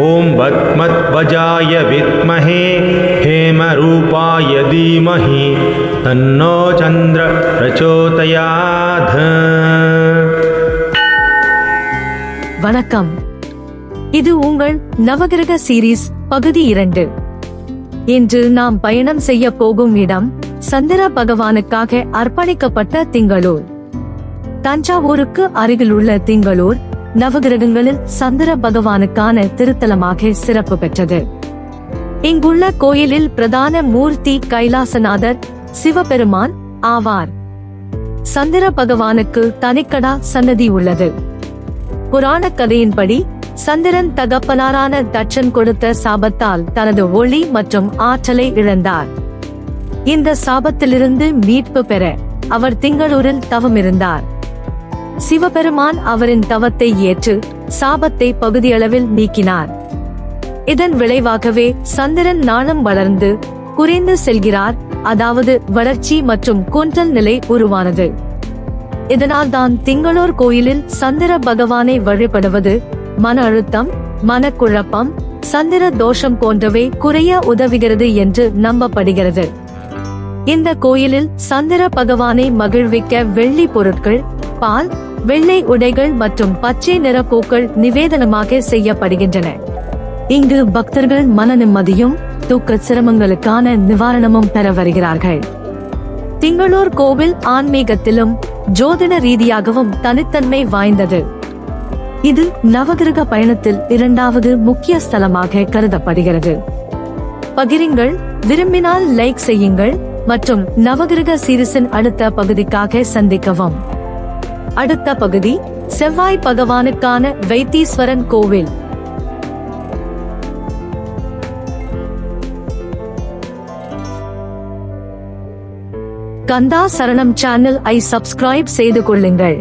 ஓம் பத்மத்வஜாய வித்மஹே ஹேம ரூபாய தீமஹி தன்னோ சந்திர பிரச்சோதயாத் வணக்கம். இது உங்கள் நவகிரக சீரீஸ் பகுதி இரண்டு. இன்று நாம் பயணம் செய்ய போகும் இடம் சந்திர பகவானுக்காக அர்ப்பணிக்கப்பட்ட திங்களூர். தஞ்சாவூருக்கு அருகிலுள்ள திங்களூர் நவகிரகங்களில் சந்திர பகவானுக்கான திருத்தலமாக சிறப்பு பெற்றது. இங்குள்ள கோயிலில் பிரதான மூர்த்தி கைலாசநாதர் சிவபெருமான் ஆவார். சந்திர பகவானுக்கு தனிக்கடா சன்னதி உள்ளது. புராண கதையின்படி சந்திரன் தகப்பனாரான தட்சன் கொடுத்த சாபத்தால் தனது ஒளி மற்றும் ஆற்றலை இழந்தார். இந்த சாபத்திலிருந்து மீட்பு பெற அவர் திங்களூரில் தவமிருந்தார். சிவபெருமான் அவரின் தவத்தை ஏற்று சாபத்தை பகுதியளவில் நீக்கினார். இதன் விளைவாகவே சந்திரன் நாணம் வளர்ந்து குறைந்து செல்கிறார். அதாவது வளர்ச்சி மற்றும் குன்றல் நிலை உருவானது. இதனால் தான் திங்களூர் கோயிலில் சந்திர பகவானை வழிபடுவது மன அழுத்தம் மனக்குழப்பம் சந்திர தோஷம் போன்றவை குறைய உதவுகிறது என்று நம்பப்படுகிறது. இந்த கோயிலில் சந்திர பகவானை மகிழ்விக்க வெள்ளி பொருட்கள் பால் வெள்ளை உடைகள் மற்றும் பச்சை நிற பூக்கள் நிவேதனமாக செய்யப்படுகின்றன. இங்கு பக்தர்கள் மன நிம்மதியும் தூக்க சிரமங்களுக்கான நிவாரணமும் பெற வருகிறார்கள். திங்களூர் கோவில் ஆன்மீகத்திலும் ஜோதிட ரீதியாகவும் தனித்தன்மை வாய்ந்தது. இது நவகிரக பயணத்தில் இரண்டாவது முக்கிய ஸ்தலமாக கருதப்படுகிறது. பகிருங்கள் விரும்பினால் லைக் செய்யுங்கள் மற்றும் நவகிரக சீரிஸின் அடுத்த பகுதிக்காக சந்திக்கவும். அடுத்த பகுதி செவ்வாய் பகவானுக்கான வைத்தீஸ்வரன் கோவில். கந்தா சரணம் சேனல் ஐ சப்ஸ்கிரைப் செய்து கொள்ளுங்கள்.